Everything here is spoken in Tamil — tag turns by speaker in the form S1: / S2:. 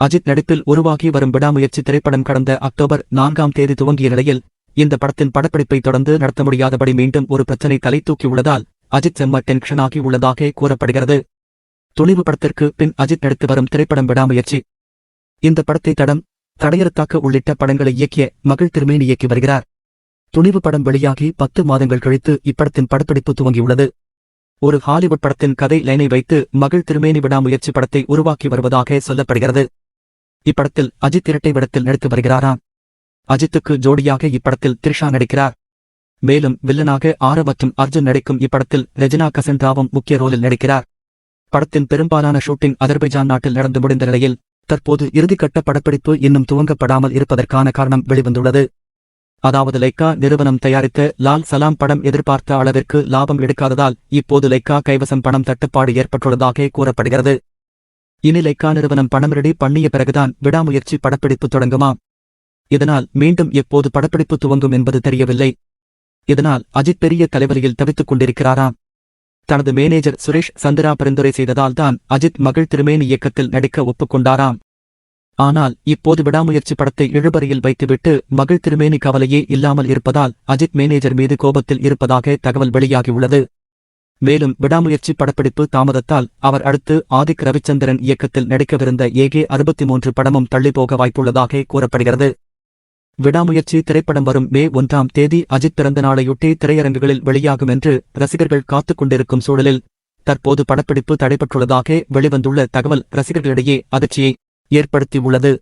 S1: அஜித் நடிப்பில் உருவாகி வரும் விடாமுயற்சி திரைப்படம் கடந்த அக்டோபர் நான்காம் தேதி துவங்கிய நிலையில் இந்த படத்தின் படப்பிடிப்பை தொடர்ந்து நடத்த முடியாதபடி மீண்டும் ஒரு பிரச்சனை தலை தூக்கியுள்ளதால் அஜித் செம்ம டென்ஷனாகி உள்ளதாக கூறப்படுகிறது. துணிவு படத்திற்கு பின் அஜித் நடித்து வரும் திரைப்படம் விடாமுயற்சி. இந்த படத்தை தடம் தடையறுத்தாக்க உள்ளிட்ட படங்களை இயக்கிய மகள் திருமேனி இயக்கி வருகிறார். துணிவு படம் வெளியாகி பத்து மாதங்கள் கழித்து இப்படத்தின் படப்பிடிப்பு துவங்கியுள்ளது. ஒரு ஹாலிவுட் படத்தின் கதை லைனை வைத்து மகள் திருமேனி விடாமுயற்சி படத்தை உருவாக்கி வருவதாக சொல்லப்படுகிறது. இப்படத்தில் அஜித் இரட்டை விடத்தில் நடித்து வருகிறாராம் அஜித்துக்கு ஜோடியாக இப்படத்தில் த்ரிஷா நடிக்கிறார். மேலும் வில்லனாக ஆர மற்றும் அர்ஜுன் நடிக்கும் இப்படத்தில் ரெஜினா கசன்ராவும் முக்கிய ரோலில் நடிக்கிறார். படத்தின் பெரும்பாலான ஷூட்டிங் அதர்பைஜான் நாட்டில் நடந்து முடிந்த நிலையில் தற்போது இறுதிக்கட்ட படப்பிடிப்பு இன்னும் துவங்கப்படாமல் இருப்பதற்கான காரணம் வெளிவந்துள்ளது. அதாவது லைக்கா நிறுவனம் தயாரித்த லால் சலாம் படம் எதிர்பார்த்த அளவிற்கு லாபம் எடுக்காததால் இப்போது லைக்கா கைவசம் பணம் தட்டுப்பாடு ஏற்பட்டுள்ளதாக கூறப்படுகிறது. இனி லைக்கா நிறுவனம் பணம் ரெடி பண்ணிய பிறகுதான் விடாமுயற்சி படப்பிடிப்பு தொடங்குமாம் இதனால் மீண்டும் எப்போது படப்பிடிப்பு துவங்கும் என்பது தெரியவில்லை. இதனால் அஜித் பெரிய தலைவலியில் தவித்துக் கொண்டிருக்கிறாராம் தனது மேனேஜர் சுரேஷ் சந்திரா பரிந்துரை செய்ததால் தான் அஜித் மகள் திருமேனி இயக்கத்தில் நடிக்க ஒப்புக்கொண்டாராம். ஆனால் இப்போது விடாமுயற்சி படத்தை இழுபறியில் வைத்துவிட்டு மகள் திருமேனி கவலையே இல்லாமல் இருப்பதால் அஜித் மேனேஜர் மீது கோபத்தில் இருப்பதாக தகவல் வெளியாகியுள்ளது. மேலும் விடாமுயற்சி படப்பிடிப்பு தாமதத்தால் அவர் அடுத்து ஆதிக் ரவிச்சந்திரன் இயக்கத்தில் நடிக்கவிருந்த ஏகே அறுபத்தி மூன்று படமும் தள்ளிப்போக வாய்ப்புள்ளதாக கூறப்படுகிறது. விடாமுயற்சி திரைப்படம் வரும் மே ஒன்றாம் தேதி அஜித் பிறந்த நாளையொட்டி திரையரங்குகளில் வெளியாகும் என்று ரசிகர்கள் காத்துக் கொண்டிருக்கும் சூழலில் தற்போது படப்பிடிப்பு தடைபட்டுள்ளதாக வெளிவந்துள்ள தகவல் ரசிகர்களிடையே அதிர்ச்சியை ஏற்படுத்தியுள்ளது.